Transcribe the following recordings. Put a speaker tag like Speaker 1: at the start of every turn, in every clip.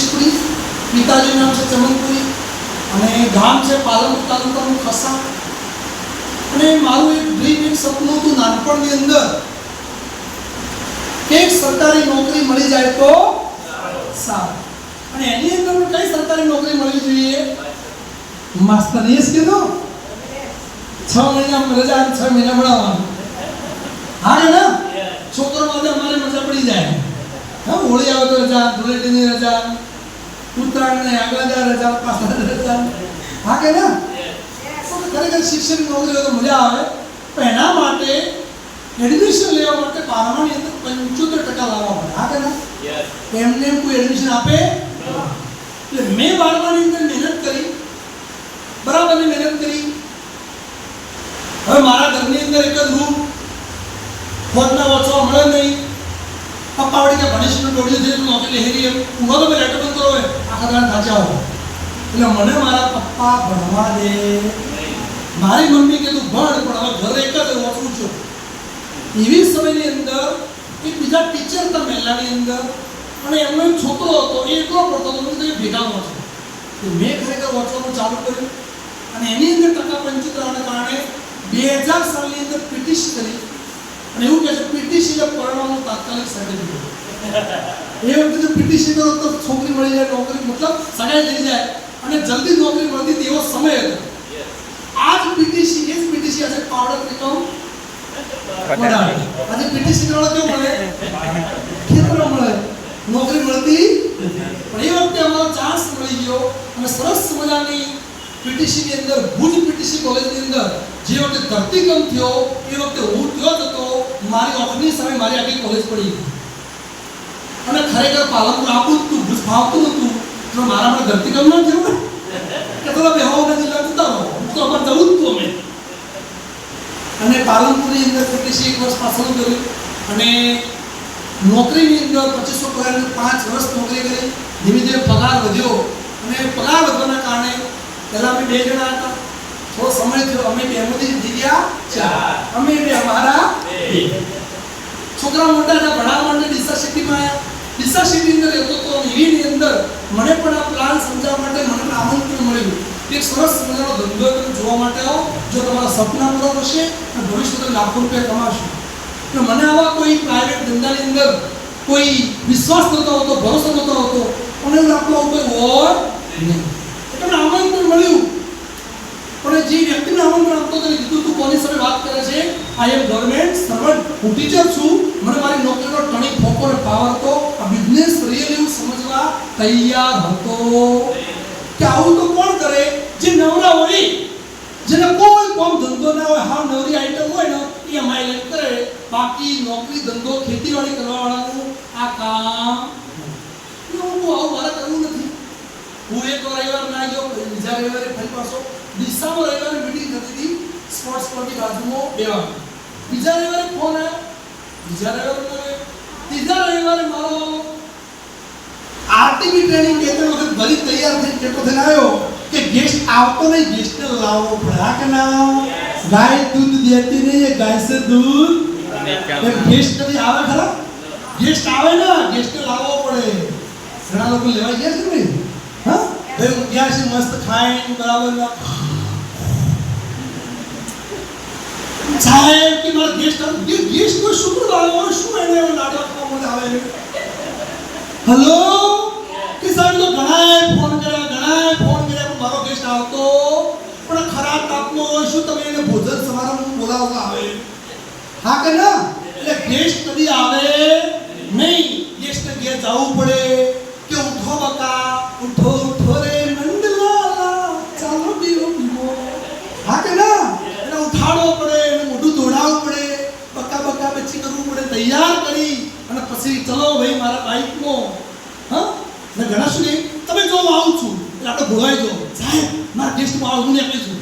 Speaker 1: દિનેશપુરી પિતાજીનું નામ છે ચમનપુરી અને ગામ છે પાલનપુર તાલુકાનું ખસા. અને મારું એક ડ્રીમ એક સપનું હતું નાનપણની અંદર કે એક સરકારી નોકરી મળી જાય તો સારું. અને એની અંદર કઈ સરકારી નોકરી મળવી જોઈએ? માસ્તર એ જ કીધું છ મહિના રજા છ મહિના ભણાવવાનું. હા ને? ના છોકરો માટે અમારે મજા પડી જાય. હા હોળી આવે તો રજા ધૂળેટીની રજા. ઉત્તરાયણને આગળના રજા પાછળ રજા હા કે ના તો ખરેખર શિક્ષક નોકરી હોય તો મજા આવે પણ એના માટે એડમિશન લેવા માટે બારમાની અંદર પંચોતેર ટકા લાવવા પડે હા કે ના એમને એમ કોઈ એડમિશન આપે એટલે મેં બારમાની અંદર મહેનત કરી બરાબરની મહેનત કરી હવે મારા ઘરની અંદર એક જ રૂમ ફોનના વાંચવા મળે નહીં પપ્પા વળી કે ભણેશનું દોડ્યું છે તું નોકરી લેરી એમ તો લેટર બંધ કરો હોય આખા દાડા થાચા હોય એટલે મને મારા પપ્પા ભણવા દે. મારી મમ્મી કે તું ભણ, પણ હવે ઘરે એક જ વાંચું છું એવી સમયની અંદર એક બીજા ટીચર હતા મહેલાની અંદર, અને એમનો એક છોકરો હતો, એ એટલો પડતો હતો કીધું એ ભેગા વાંચો તો મેં ખરેખર વાંચવાનું ચાલુ કર્યું. અને એની અંદર ટકા પંચોતેરના કારણે બે હજાર સાલની અંદર પિટિશ કરી અને એવું કહે છે એટલે પરણવાનું તાત્કાલિક સર્ટિફિકેટ એ વખતે જો કરો તો છોકરી મળી જાય, નોકરી મતલબ સગાઈ થઈ જાય અને જલ્દી નોકરી મળતી હતી સમય હતો. આજ પીટીસી એ જ પીટીસી આજે પાવડર વડાવે. આજે પીટીસી કરવા કેવું મળે? ખેતરો મળે. નોકરી મળતી પણ એ વખતે અમારો ચાન્સ મળી ગયો અને સરસ મજાની પીટીસી ની અંદર, ભુજ પીટીસી કોલેજની અંદર જે વખતે ધરતીકંપ થયો, એ વખતે હું હતો મારી ઓફની સામે મારી આખી કોલેજ પડી અને ખરેખર પાલનપુર આપું જ તું ભૂસ ફાવતું હતું તો મારા માટે ધરતી ન થયું? કે તો બેહો જિલ્લા જતા રહો હું તો અમારે જવું જ તું અમે. અને પાલનપુરની અંદર પીટીસી એક વર્ષ પાછળ કર્યું. અને નોકરીની અંદર પચીસો પગાર પાંચ વર્ષ નોકરી કરી. ધીમે ધીમે પગાર વધ્યો. અને પગાર વધવાના કારણે પહેલા અમે બે જણા હતા. થોડો સમય થયો. અમે બે થઈ ગયા ચાર. અમે બે, અમારા છોકરા મોટા હતા, ભણાવવા માટે ડીસા સિટીમાં આવ્યા ડીસા સિટી અંદર રહેતો તો એની અંદર મને પણ આ પ્લાન સમજાવવા માટે મને પણ આમંત્રણ મળ્યું. એક સરસ મજાનો ધંધો તમે જોવા માટે આવો. જો તમારા સપના પૂરા થશે અને ભવિષ્યમાં લાખો રૂપિયા કમાશો. તો મને આવા કોઈ પ્રાઇવેટ ધંધાની અંદર કોઈ વિશ્વાસ નહોતો હોતો ભરોસો નહોતો હોતો અને આવું કોઈ હોય નહીં. એટલે આમંત્રણ મળ્યું. પણ જે વ્યક્તિને આમંત્રણ આપતો હતો કીધું તું કોની સામે વાત કરે છે? આઈ એમ ગવર્મેન્ટ સર્વન્ટ હું ટીચર છું. મને મારી નોકરીનો ટણી ફોકો અને પાવર હતો. આ બિઝનેસ રિયલ એવું સમજવા તૈયાર હતો. કે આવું તો કોણ કરે? જે નવરા હોય, જેને કોઈ કોમ ધંધો ના હોય હા નવરી આઈટમ હોય ને, એ અમારી લેટ કરે. બાકી નોકરી, ધંધો, ખેતીવાડી કરવા વાળાનું આ કામ. હું આવું મારે કરવું નથી. હું એક રવિવાર ના ગયો, બીજા રવિવારે ફરી પાછો. ડીસામાં રવિવારે મીટિંગ થતી હતી સ્પોર્ટ્સ ક્લબની બાજુમાં બે વાગે બીજા રવિવારે ફોન આવ્યો બીજા રવિવારે ફોન આવ્યો ત્રીજા રવિવારે મારો આરટીબી ટ્રેનિંગ બે ત્રણ વખત ભરી તૈયાર થઈને કેતો થઈને આવ્યો કે ગેસ્ટ આવતો નહીં ગેસ્ટને લાવવો પડે હા કે ના ગાય દૂધ દેતી નહીં એ ગાય સે દૂધ એમ ગેસ્ટ કદી આવે ખરા ગેસ્ટ આવે ને ગેસ્ટને લાવવો પડે ઘણા લોકો લેવા ગયા છે ને હા ભાઈ હું ગયા છે મસ્ત ખાઈને બરાબર ના સાહેબ કે મારા ગેસ્ટ આવે કે ગેસ્ટ કોઈ શુક્ર લાવ્યો હોય શું એને એવો લાડવા ખાવા આવે હલો કે સાહેબ તો ઘણાએ ફોન કર્યા ઘણાએ ફોન કર્યા પણ મારો ગેસ્ટ આવતો પણ ખરાબ તાપનો હોય શું તમે એને ભોજન સમારંભ બોલાવવા આવે હા કે ના એટલે ગેસ્ટ કદી આવે નહીં ગેસ્ટને ઘેર જવું પડે કે ઉઠો બકા ઉઠો ઉઠો રે નંદલાલા ચાલો બીઓ બીઓ હા કે ના એને ઉઠાડવો પડે એને મોઢું ધોડાવવું પડે બકા બકા બચ્ચી કરવું પડે તૈયાર કરી અને પછી ચલો ભાઈ મારા બાઈકમાં હા ને ઘણા શું નહીં તમે જો હું આવું છું એટલે આપણે ભોળવાઈ જો સાહેબ મારા ગેસ્ટમાં આવું ને આપી છું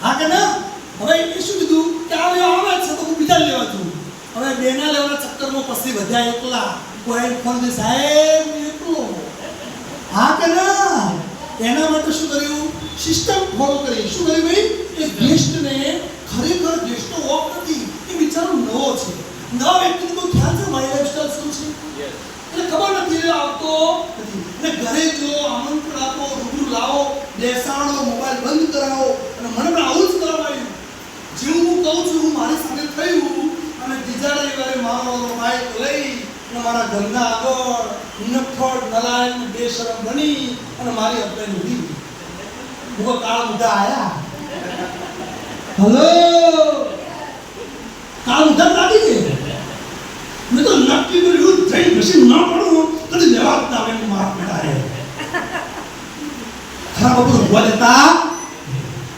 Speaker 1: હા કે ના હવે એ શું કીધું કે આ લેવા આવે જ છે તો હું બીજા લેવા છું હવે બેના લેવાના ચક્કરમાં પછી વધ્યા એકલા કોઈ ફોન દે સાહેબ હું એકલો હા કે ના એના માટે શું કર્યું સિસ્ટમ ફોલો કરી શું કર્યું ભાઈ એ ગેસ્ટને ખરેખર ગેસ્ટનો વોક નથી એ બિચારો નવો નવા વ્યક્તિને કોઈ ખ્યાલ છે મારી લાઈફસ્ટાઈલ શું છે? એટલે ખબર નથી આવતો નથી. એટલે ઘરે જો બેસાડો મોબાઈલ બંધ કરાવો અને મને પણ આવું જ કરાવાયું જેવું હું કહું છું મારી સાથે થયું અને બીજા રવિવારે મારો બાઈક લઈ અને મારા ધંધા આગળ નફળ નલાયન બેશરમ બની અને મારી અપ્લાઈન ઉડી હું કાળ મુદ્દા આયા. હલો કાળ મુદ્દા લાગી ગઈ મેં તો નક્કી જઈ ન પડું કદી લેવા જ ના એમ મારા બેટા એ ખરા બધું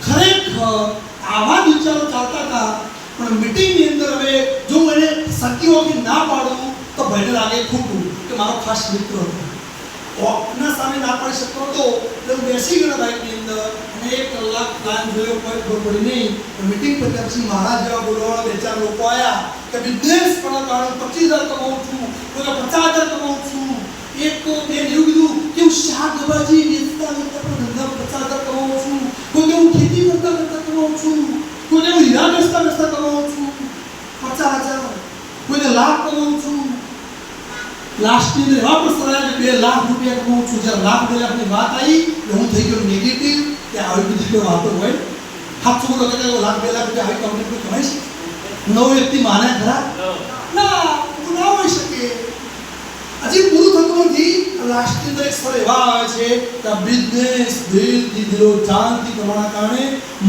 Speaker 1: ખરેખર આવા વિચારો ચાલતા હતા, પણ મીટિંગની અંદર હવે જો મને એને સત્યોથી ના પાડું, તો ભય લાગે ખોટું કે મારો ખાસ મિત્ર હતો. કોકના સામે ના પાડી શકતો હતો એટલે હું બેસી ગયો બાઇકની અંદર અને એક કલાક પ્લાન જોયો, કોઈ ખબર નહીં. મીટિંગ પત્યા પછી મારા જેવા બોલવાળા બે ચાર લોકો આવ્યા કે બિઝનેસ પણ કારણે પચીસ હજાર કમાઉં છું, કોઈ પચાસ હજાર કમાઉં છું. એક તો બે એવું કીધું કે હું શાકભાજી વેચતા વેચતા પણ ધંધા પચાસ હજાર કમાઉં છું. કોઈ હું ખેતી કરતા કરતા કમાઉં છું. કોઈ હું હીરા વેચતા વેચતા કમાઉં છું. પચાસ હજાર. કોઈ કે લાખ કમાઉં છું. લાસ્ટની અંદર એવા પણ સલાહ કે બે લાખ રૂપિયા કમાઉં છું જ્યારે લાખ બે લાખની વાત આવી એટલે હું થઈ ગયો નેગેટિવ કે આવી બધી કોઈ વાતો હોય સાતસો બોલો કે લાખ બે લાખ રૂપિયા આવી કંપની કોઈ કમાઈ છે નવ વ્યક્તિ માને ખરા ના એવું ના હોઈ શકે હજી પૂરું થતું નથી લાસ્ટની અંદર એક સ્થળ એવા આવે છે કે આ બિઝનેસ દિલથી દિલો જાનથી કરવાના કારણે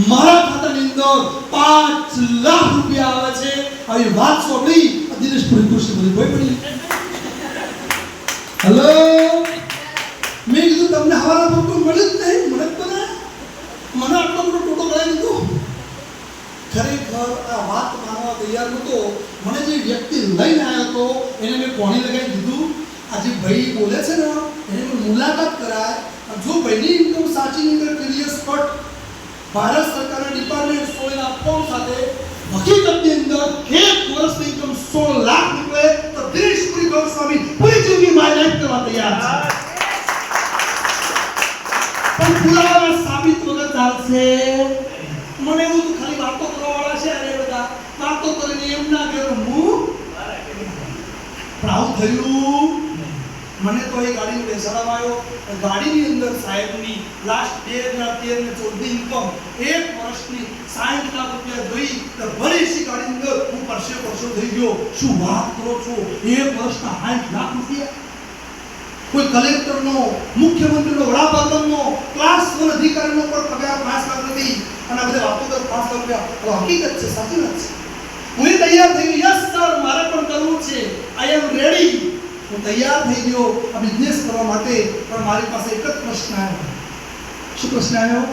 Speaker 1: મારા ખાતાની અંદર પાંચ લાખ રૂપિયા આવે છે આવી વાત સાંભળી આ દિનેશ પૂરી ખુશી બધી કોઈ પડી હેલો? મેં કીધું તમને હવાના કોઈ મળ્યું જ નહીં. મને જ બને મને આટલો મોટો ટોટો કરાવી દીધો ખરેખર આ વાત માનવા તૈયાર નહોતો. મને જે વ્યક્તિ લઈને આવ્યો હતો, એને મેં કોણી લગાવી દીધું. આ જે ભાઈ બોલે છે ને, એને મુલાકાત કરાય. જો ભાઈની ઇન્કમ સાચી નીકળે ક્લિયર સ્પટ ભારત સરકારના ડિપાર્ટમેન્ટ સોળના ફોર્મ સાથે હકીકતની અંદર એક વર્ષની ઇન્કમ સોળ લાખ નીકળે. દિનેશપુરી ગૌસ્વામી પૂરી જિંદગી માય લાઈફ કરવા તૈયાર છે પણ પુરાવા સાબિત વગર ચાલશે. મને એવું તો ખાલી વાતો કરવાવાળા છે અરે બધા. વાતો કરીને એમ ના કે હું. પ્રાઉ થયું. મને તો એ ગાડીને બેસાડવામાં આવ્યો. ગાડીની અંદર સાહેબની લાસ્ટ બે હજાર તેર ને ચૌદની ઇન્કમ એક વર્ષની સાઠ લાખ રૂપિયા ગઈ તો ભરી શીખાડી અંદર હું પરસે પરસો થઈ ગયો. શું વાત કરો છો? એક વર્ષના સાઠ લાખ રૂપિયા? કોઈ કલેક્ટરનો, મુખ્યમંત્રીનો, વડાપ્રધાનનો ક્લાસ વન અધિકારીનો પણ પગાર પાંચ લાખ નથી. અને આ બધા વાતો કર પાંચ રૂપિયા. હકીકત છે, સાચી વાત છે. હું તૈયાર થઈ ગયો. યસ સર મારે પણ કરવું છે. આઈ એમ રેડી હું તૈયાર થઈ ગયો આ બિઝનેસ કરવા માટે. પણ મારી પાસે એક જ પ્રશ્ન આવ્યો. શું પ્રશ્ન આવ્યો?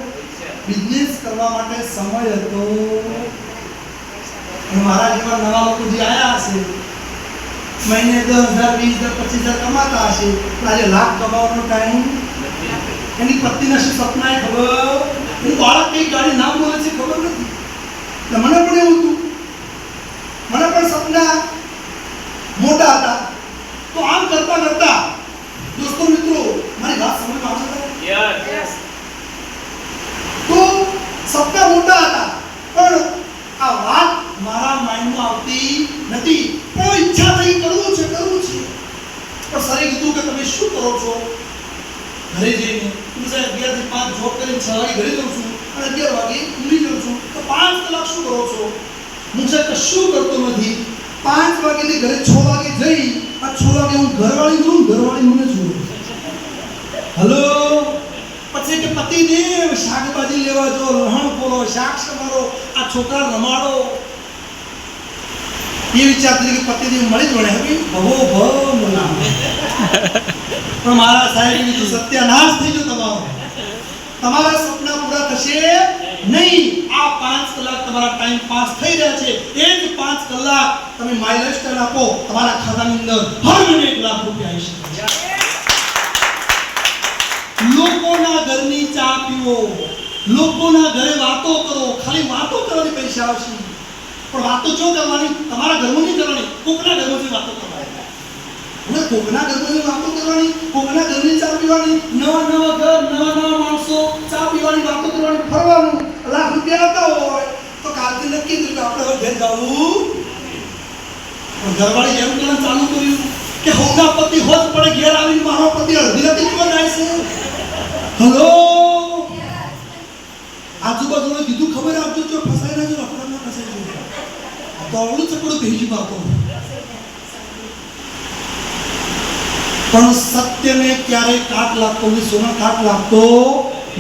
Speaker 1: બિઝનેસ કરવા માટે સમય હતો. મારા જેવા નવા લોકો જે આવ્યા હશે, મહિને દસ હજાર, વીસ હજાર, પચીસ હજાર કમાતા હશે આજે લાખ કમાવાનો ટાઈમ એની પત્નીના શું સપના ખબર? હું બાળક કઈ ગાડી નામ બોલે છે ખબર નથી. મને પણ એવું હતું. મને પણ સપના મોટા હતા. તો આમ કરતા કરતા, દોસ્તો મિત્રો, મારી વાત સમજમાં આવશે? તમને? સપના મોટા હતા. પણ આ વાત મારા માઇન્ડમાં આવતી નથી. પણ ઈચ્છા થઈ કરવું છે કરવું છે. પણ સરે કીધું કે તમે શું કરો છો? ઘરે જઈને હું સાહેબ અગિયારથી પાંચ જોબ કરીને છ વાગે ઘરે જઉં છું અને અગિયાર વાગે ઊંઘી જઉં છું. તો પાંચ કલાક શું કરો છો? હું સાહેબ કશું કરતો નથી. પાંચ વાગેથી ઘરે છ વાગે જઈ આ છ વાગે હું ઘરવાળી જોઉં ઘરવાળી મને જોઉં હલો પતિદેવ શાકભાજી લેવા જો, લહણ પોલો શાક સમારો, આ છોકરા રમાડો. એ વિચારતી કે પતિદેવ મળી જ વળે ભવો ભવ મના પણ મારા સાહેબ બીજું સત્યાનાશ થઈ ગયો તમારો. તમારા સપના પૂરા થશે નહીં. આ પાંચ કલાક તમારા ટાઈમ પાસ થઈ રહ્યા છે. એ જ પાંચ કલાક તમે માઇલેજ કરી આપો. તમારા ખાતાની અંદર હર મહિને એક લાખ રૂપિયા આવી શકે લોકોના ઘરની ચા પીવો, લોકોના ઘરે વાતો કરો, ખાલી વાતો કરવાની પૈસા આવશે. પણ વાતો જો કરવાની? તમારા ઘરમાં નહીં કરવાની, કોકના ઘરમાંથી વાતો કરવાની. હવે કોકના ઘરમાંથી વાતો કરવાની, કોકના ઘરની ચા પીવાની? નવા નવા ઘર, નવા નવા માણસો ચા પીવાની, વાતો કરવાની, ફરવાનું. લાખ રૂપિયા આવતા હોય, તો કાલથી નક્કી કર્યું કે આપણે હવે ઘેર જવું પણ ઘરવાળી એમ કરવાનું ચાલુ કર્યું કે હોગા પતિ હોત પડે ઘેર આવીને મારો પતિ અડધી રાતે કેવો જાય છે? હલો? આજુબાજુને કીધું, ખબર આપજો જો ફસાઈ ના જો અપરાધમાં ફસાઈ જજો દોડું ચકડું ભેજી બાપો. પણ સત્યને ક્યારે કાટ લાગતો સોના કાટ લાગતો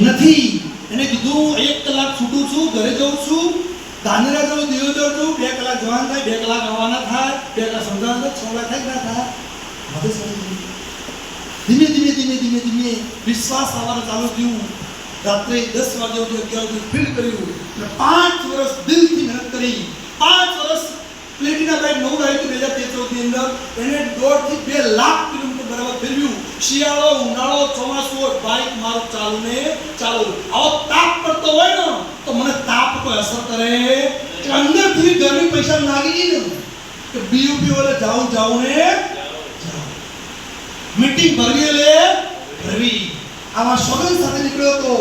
Speaker 1: નથી. એને કીધું, એક કલાક છૂટું છું, ઘરે જઉં છું. દાનેરા જવું દેવદર જવું બે કલાક જવાના થાય, બે કલાક આવવાના થાય. બે કલાક સમજાવવાના છ કલાક થાય ના થાય? બધે સમજ ધીમે ધીમે ધીમે ધીમે ધીમે વિશ્વાસ આવવાનું ચાલુ થયું. રાત્રે દસ વાગ્યા સુધી અગિયાર સુધી ફીલ કર્યું અને પાંચ વર્ષ દિલથી મહેનત કરી. પાંચ વર્ષ પ્લેટિના બાઇક નવું આવ્યું બે હજાર તેર ચૌદની અંદર એને દોઢથી બે લાખ કિલોમીટર બરાબર ફેરવ્યું. શિયાળો, ઉનાળો, ચોમાસું બાઇક મારો ચાલુ ને ચાલુ. આવો તાપ પડતો હોય ને, તો મને તાપ કોઈ અસર કરે? અંદરથી ગરમી પૈસા લાગી ગઈ ને, કે બીયુપી વાળે જાઉં જાઉં ને મીટિંગ ભરવી લે, ભરવી. આવા સોગન સાથે નીકળ્યો તો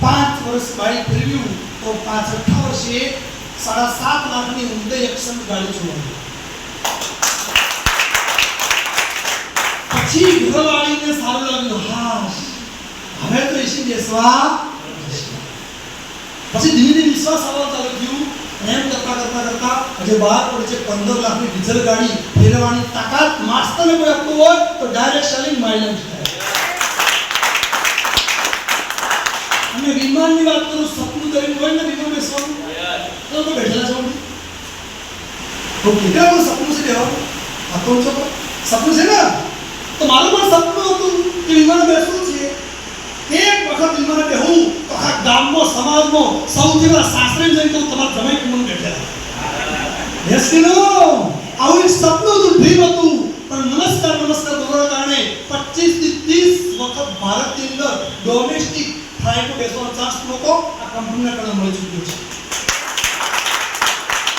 Speaker 1: પાંચ વર્ષ બાળી ફેરવ્યું. તો પાંચ અઠ્ઠા વર્ષે સાડા સાત લાખની ઉદય એક્શન ગાડી છોડી પછી ઘરવાળીને સારું લાગ્યું. હા, હવે તો એસી બેસવા. પછી ધીમે ધીમે વિશ્વાસ આવવા ચાલુ થયું. એમ કરતા કરતા કરતા આજે બહાર પડે છે પંદર લાખની ડીઝલ ગાડી ફેરવાની તાકાત માસ્તરને કોઈ આપતું હોય તો ડાયરેક્ટ સેલિંગ માઇલેજ અને વિમાનની વાત કરું, સપનું કરીને હોય ને વિમાન બેસવાનું? તો તો બેઠેલા છો ઓકે પણ સપનું છે દેવા આ તો છો સપનું છે ને? તો મારું પણ સપનું હતું કે વિમાન બેસવું છે. એક વખત વિમાન બેહું તો આ ગામમાં સમાજમાં સૌથી પહેલા સાસરે જઈને તો તમારા જમાઈ કુમન બેઠેલા યસ કે નો આવું એક સપનું હતું પણ નમસ્કાર નમસ્કાર બોલવાના કારણે 25 થી 30 વખત ભારતની અંદર ડોમેસ્ટિક ફ્લાઇટ બેસવાનો ચાન્સ લોકો આ કંપનીને કારણે મળી ચૂક્યો છે.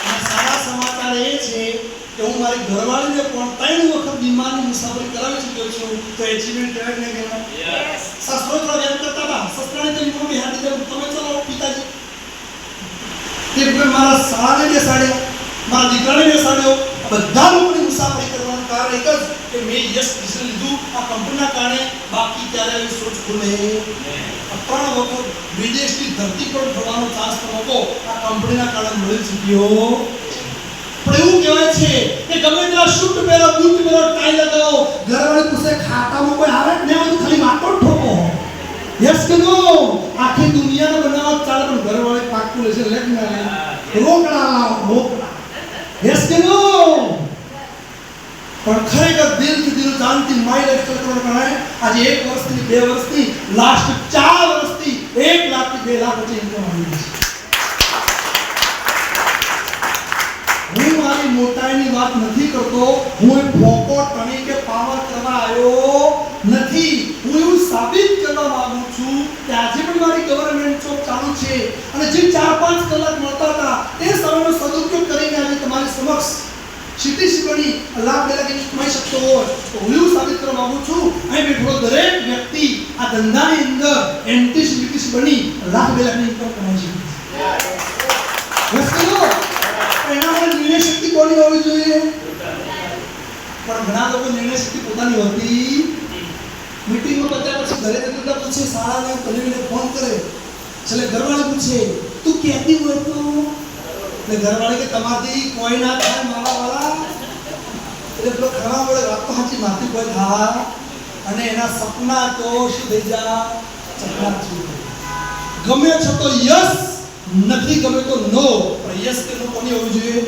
Speaker 1: અને સારા સમાચાર એ છે કે હું મારી ઘરવાળીને પણ ત્રણ વખત વિમાનની મુસાફરી કરાવી ચૂક્યો છું. તો એચિવમેન્ટ કહેવાય ને કહેવાય? સસરો થોડા વ્યક્ત કરતા હતા. સસરાને તો વિમાન હાથી દીધા તમે ચલો પિતાજી. તે મારા શાળાને બેસાડ્યા. મારા દીકરાને બેસાડ્યો. બધા લોકોની મુસાફરી કરવાનું કારણ એક જ કે મેં યશ ડિસિઝન લીધું આ કંપનીના કારણે બાકી ત્યારે આવી સોચ ખુલે આ ત્રણ વખત વિદેશની ધરતી પર ફરવાનો ચાન્સ લોકો આ કંપનીના કારણે મળી ચૂક્યો પણ એવું કહેવાય છે કે ગમે તેટલા શૂટ પહેરો બૂટ પહેરો ટાઈ લગાવો ઘરવાળી પૂછે ખાતામાં કોઈ આવે ને બધું ખાલી વાતો જ ઠોકો યસ કે નો આખી દુનિયાને બનાવવા ચાલે પણ ઘરવાળી પાકું લેશે લેખ ના લે રોકડા લાવો રોકડા યસ કે નો પણ ખરેખર દિલથી દિલ જાનથી માઇલ એક્સેલ કરવાના કારણે આજે એક વર્ષથી બે વર્ષથી લાસ્ટ ચાર વર્ષથી એક લાખથી બે લાખ વચ્ચે ઇન્કમ આવી રહી છે હું મારી મોટાઈની વાત નથી કરતો હું એક ફોકો ટણી કે પાવર કરવા આવ્યો નથી. હું એવું સાબિત કરવા માંગુ છું કે આજે પણ મારી ગવર્નમેન્ટ જોબ ચાલુ છે અને જે ચાર પાંચ કલાક મળતા હતા, તે સમયનો સદુપયોગ કરીને આજે તમારી સમક્ષ સીધી સીધી લાભ પહેલા કે કમાઈ શકતો હોય તો હું એવું સાબિત કરવા માંગુ છું, અહીં બેઠો દરેક વ્યક્તિ આ ધંધાની અંદર એન્ટી સીટીસી બની લાખ બે લાખની કમાઈ શકે. એના નિર્ણય શક્તિ કોની હોવી જોઈએ? પણ ઘણા લોકો નિર્ણય શક્તિ પોતાની હોતી મીટિંગમાં પત્યા પછી ઘરે જતા પૂછે શાળાને કલીને ફોન કરે. છેલ્લે ઘરવાળી પૂછે, તું કહેતી હોય તો? એટલે ઘરવાળી કે તમારી કોઈ ના થાય મારા વાળા એટલે પેલો ખરા વડે વાત તો સાચી માથી કોઈ થાય. અને એના સપના તો શું થઈ જા ચકનાર ગમે છતો યસ, નથી ગમે તો નો. પણ યસ કે નો કોની હોવી જોઈએ?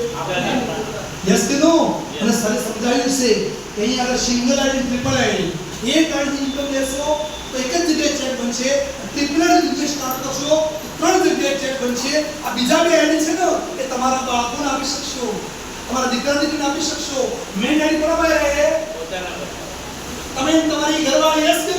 Speaker 1: યસ કે નો? અને સરે સમજાવ્યું છે. કે અહીં આગળ સિંગલ આઈડી ટ્રિપલ આઈડી. એક આઈડી ઇન્કમ લેશો તો એક જ જગ્યાએ ચેક બનશે. ટ્રિપલ આઈડી બિઝનેસ સ્ટાર્ટ કરશો તો ત્રણ જગ્યાએ ચેક બનશે. આ બીજા બે આઈડી છે ને, એ તમારા બાળકોને આપી શકશો. તમારા દીકરા દીકરીને આપી શકશો. મેન આઈડી બરાબર રહે તમે તમારી ઘરવાળી યસ કે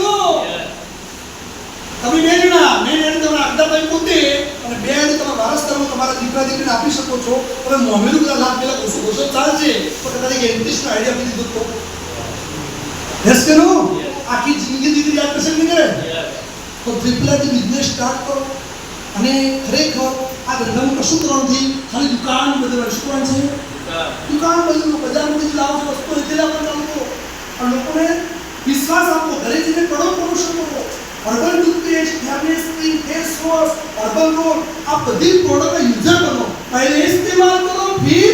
Speaker 1: તમે બે જણા મેં એને તમારા અગદાભાઈ પોતે અને બે એને તમારા વારસદારમાં તમારા દીકરા દીકરીને આપી શકો છો. તમે મોમેલું બધા લાખ પેલા ઓછો ઓછો ચાલશે. પણ કદાચ એન્ટિસ્ટનો આઈડિયા આપી દીધો તો. યસ કે નો આખી જિંદગી દીકરી યાદ કરશે નહીં કરે? તો ત્રિપલાથી બિઝનેસ સ્ટાર્ટ કરો. અને ખરેખર આ ધંધામાં કશું કરવાનું નથી. ખાલી દુકાન બધું શું કરવાનું છે. દુકાન બધું બજારમાંથી લાવો છો. વસ્તુ એટલે ચાલુ કરો અને લોકોને વિશ્વાસ આપો ઘરે જઈને કરો પ્રમોશન કરો. Urban toothpaste family screen face wash urban roll આ બધી પ્રોડક્ટના યુઝર બનો. પહેલે ઇસ્તેમાલ કરો ફિર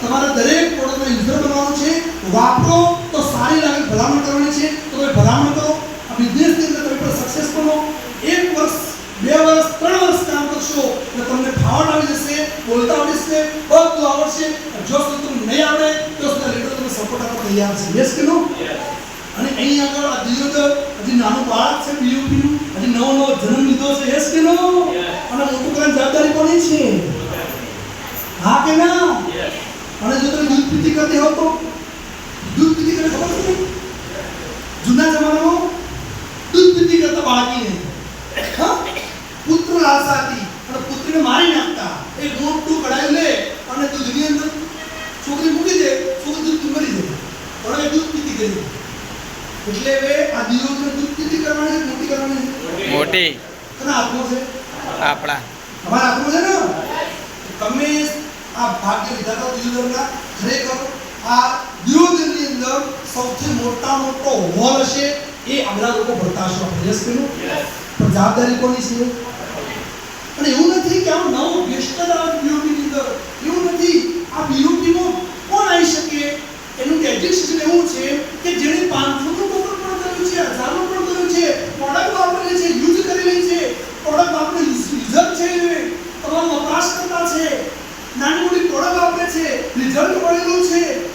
Speaker 1: તમારે દરેક પ્રોડક્ટના યુઝર બનવાનું છે. વાપરો તો સારી લાગે ભલામણ કરવાની છે તો તમે ભલામણ કરો આ બિઝનેસની અંદર તમે પણ સક્સેસ બનો એક વર્ષ બે વર્ષ ત્રણ વર્ષ કામ કરશો એટલે તમને ફાવટ આવી જશે બોલતા આવડી જશે બધું આવડશે જો સુધી તમને નહીં આવડે તો સુધી લીડર તમને સપોર્ટ આપવા તૈયાર છે યસ કે નો અને અહીં આગળ આ દિયોદર હજી નાનું બાળક છે બીયુપી નું હજી નવો નવો જન્મ લીધો છે યસ કે નો અને મોટું કરવાની જવાબદારી કોની છે હા કે ના અને જો તમે દૂધ પીતી કરતી હો તો દૂધ પીતી કરે ખબર છે તમને? જૂના જમાનામાં દૂધ પીતી કરતા બાળકીને હા પુત્ર લાલસા હતી અને પુત્રીને મારી નાખતા એક મોટું કડાયું લે અને દૂધની અંદર છોકરી મૂકી દે છોકરી દૂધ પી મરી જાય પણ એ દૂધ પીતી કરી એટલે બે આ દૂધ પીતી કરવાની છે? મોટી કરવાની છે?
Speaker 2: મોટી.
Speaker 1: અને હાથમાં છે?
Speaker 2: આપણા.
Speaker 1: અમારા હાથમાં છે ને? તમે આ ભાગ્ય વિધાતા દિયોદરના ખરેખર આ દિયોદરની અંદર સૌથી મોટા મોટો હોલ હશે એ આગલા લોકો ભરતા હશે આપણે. યસ પેલું પણ જવાબદારી કોની છે? અને એવું નથી કે આ નવો ગેસ્ટ જ આવે બીઓપી ની અંદર. એવું નથી. આ બીઓપી માં કોણ આવી શકે? એનું એજ્યુકેશન એવું છે કે જેણે 500 નું કોપર પણ કર્યું છે 1000 નું પણ કર્યું છે પ્રોડક્ટ વાપરે છે, યુઝ કરેલી છે. પ્રોડક્ટ વાપરે યુઝર છે તમામ વપરાશકર્તા છે. નાની મોટી પ્રોડક્ટ વાપરે છે રિઝલ્ટ મળેલું છે.